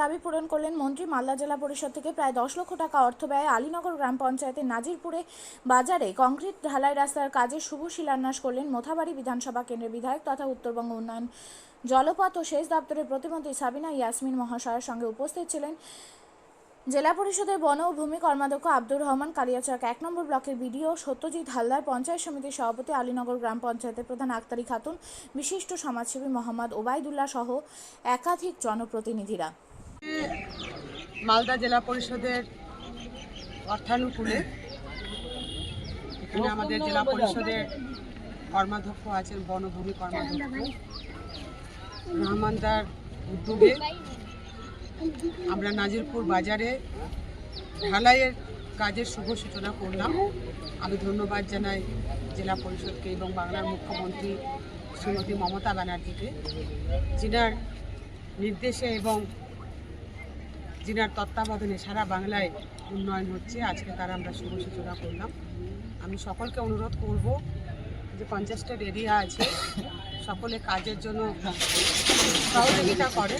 দাবি পূরণ করলেন মন্ত্রী মালদা জেলা পরিষদ থেকে প্রায় দশ লক্ষ টাকা অর্থ ব্যয়ে আলীনগর গ্রাম পঞ্চায়েতের নাজিরপুরে বাজারে কংক্রিট ঢালাই রাস্তার কাজে শুভ শিলান্যাস করলেন মোথাবাড়ি বিধানসভা কেন্দ্রের বিধায়ক তথা উত্তরবঙ্গ উন্নয়ন জলপথ ও সেচ দপ্তরের প্রতিমন্ত্রী সাবিনা ইয়াসমিন মহাশয়ের সঙ্গে উপস্থিত ছিলেন। জেলা পরিষদের বন ও ভূমি কর্মাধ্যক্ষ আব্দুর রহমান কালিয়াচক, এক নম্বর ব্লকের বিডিও সত্যজিৎ হালদার, পঞ্চায়েত সমিতির সভাপতি আলীনগর গ্রাম পঞ্চায়েতের প্রধান আক্তারি খাতুন, বিশিষ্ট সমাজসেবী মোহাম্মদ ওবায়দুল্লাহ সহ একাধিক জনপ্রতিনিধিরা। মালদা জেলা পরিষদের অর্থানুকূলে এখানে আমাদের জেলা পরিষদের কর্মাধ্যক্ষ আছেন বনভূমি কর্মাধ্যক্ষ রহমানদার উদ্যোগে আমরা নাজিরপুর বাজারে ঢালাইয়ের কাজের শুভ সূচনা করলাম। আমি ধন্যবাদ জানাই জেলা পরিষদকে এবং বাংলার মুখ্যমন্ত্রী শ্রীমতী মমতা ব্যানার্জিকে। যিনার নির্দেশে এবং যিনার তত্ত্বাবধানে সারা বাংলায় উন্নয়ন হচ্ছে, আজকে তার আমরা শুভ সূচনা করলাম। আমি সকলকে অনুরোধ করব যে কনজেস্টেড এরিয়া আছে, সকলে কাজের জন্য সহযোগিতা করে।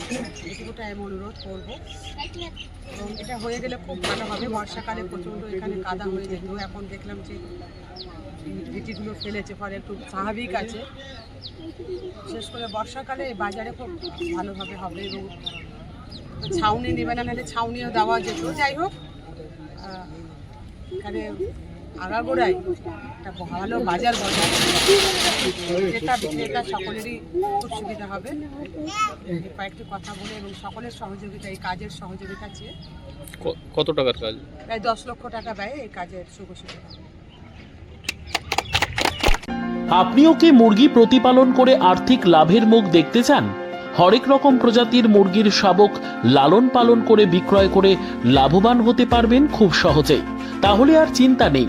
এটুকুটা আমি অনুরোধ করব। এবং এটা হয়ে গেলে খুব ভালো হবে। বর্ষাকালে প্রচণ্ড এখানে কাদা হয়ে যেত। এখন দেখলাম যে ভিটিগুলো ফেলেছে, ফলে একটু স্বাভাবিক আছে। বিশেষ করে বর্ষাকালে বাজারে খুব ভালোভাবে হবে এবং ছাউনি নেবে না নাহলে ছাউনিও দেওয়া যেত। যাই হোক এখানে আগাগোড়ায় একটা ভালো বাজার বজার ক্রেতা বিক্রেতা সকলেরই খুব সুবিধা হবে কয়েকটি কথা বলে এবং সকলের সহযোগিতা এই কাজের সহযোগিতা চেয়ে কত টাকার কাজ? প্রায় দশ লক্ষ টাকা ব্যয়ে এই কাজের শুভ সূচনা আপনিও কি মুরগি প্রতিপালন করে আর্থিক লাভের মুখ দেখতে চান? হরেক রকম প্রজাতির মুরগির শাবক লালন পালন করে বিক্রয় করে লাভবান হতে পারবেন খুব সহজেই। তাহলে আর চিন্তা নেই